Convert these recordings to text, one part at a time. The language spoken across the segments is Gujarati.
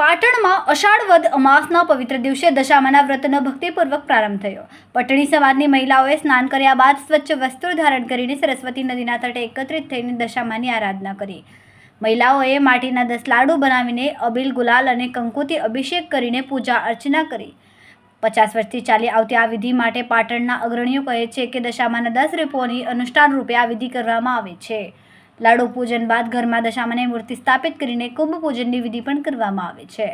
પાટણમાં અષાઢ વદ અમાસના પવિત્ર દિવસે દશામાના વ્રતનો ભક્તિપૂર્વક પ્રારંભ થયો. પટણી સમાજની મહિલાઓએ સ્નાન કર્યા બાદ સ્વચ્છ વસ્ત્રો ધારણ કરીને સરસ્વતી નદીના તટે એકત્રિત થઈને દશામાની આરાધના કરી. મહિલાઓએ માટીના દસ લાડુ બનાવીને અબીલ ગુલાલ અને કંકુથી અભિષેક કરીને પૂજા અર્ચના કરી. પચાસ વર્ષથી ચાલી આવતી આ વિધિ માટે પાટણના અગ્રણીઓ કહે છે કે દશામાના દસ રૂપોની અનુષ્ઠાન રૂપે આ વિધિ કરવામાં આવે છે. લાડુ પૂજન બાદ ઘરમાં દશામાની મૂર્તિ સ્થાપિત કરીને કુંભ પૂજનની વિધિ પણ કરવામાં આવે છે.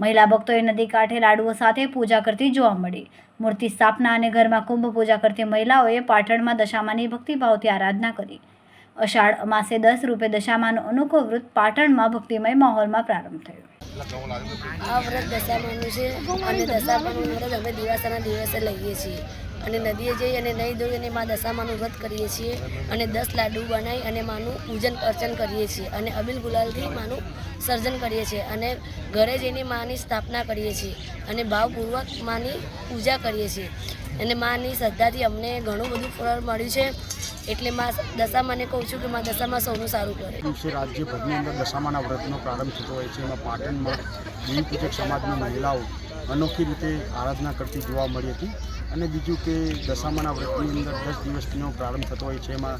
મહિલા ભક્તોએ નદી કાંઠે લાડુઓ સાથે પૂજા કરતી જોવા મળી. મૂર્તિ સ્થાપના અને ઘરમાં કુંભ પૂજા કરતી મહિલાઓએ પાટણમાં દશામાની ભક્તિભાવથી આરાધના કરી. અષાઢ અમાસે દસ રૂપે દશામાનો અનોખો વ્રત પાટણમાં ભક્તિમય માહોલમાં પ્રારંભ થયો. આ વ્રત દશામાનું છે અને દશામાનું વ્રત અમે દિવાસાના દિવસે લઈએ છીએ. અને નદીએ જઈ અને નહીં ધોઈ અને મા દશામાનું વ્રત કરીએ છીએ અને દસ લાડુ બનાવી અને માનું પૂજન અર્ચન કરીએ છીએ અને અબીલ ગુલાલથી માનું સર્જન કરીએ છીએ અને ઘરે જઈને માની સ્થાપના કરીએ છીએ અને ભાવપૂર્વક માની પૂજા કરીએ છીએ. અને માની શ્રદ્ધાથી અમને ઘણું બધું ફળ મળ્યું છે. એટલે મા દશામાને કહું છું કે મા દશામાં સૌનું સારું કરે. દિવસે રાજ્યભરની અંદર દશામાના વ્રતનો પ્રારંભ થતો હોય છે. એમાં પાટણમાં સમાજની મહિલાઓ અનોખી રીતે આરાધના કરતી જોવા મળી હતી. અને બીજું કે દશામાના વ્રતની અંદર દસ દિવસનો પ્રારંભ થતો હોય છે, એમાં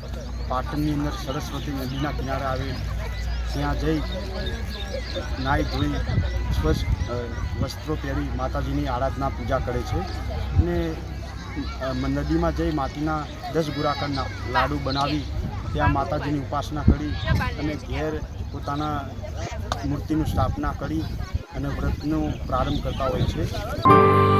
પાટણની અંદર સરસ્વતી નદીના કિનારે આવી ત્યાં જઈ નાહી ધોઈ સ્વચ્છ વસ્ત્રો પહેરી માતાજીની આરાધના પૂજા કરે છે. અને નદીમાં જઈ માટીના દસ ગુરાકરના લાડુ બનાવી ત્યાં માતાજીની ઉપાસના કરી અને ઘેર પોતાના મૂર્તિનું સ્થાપના કરી અને વ્રતનો પ્રારંભ કરતા હોય છે.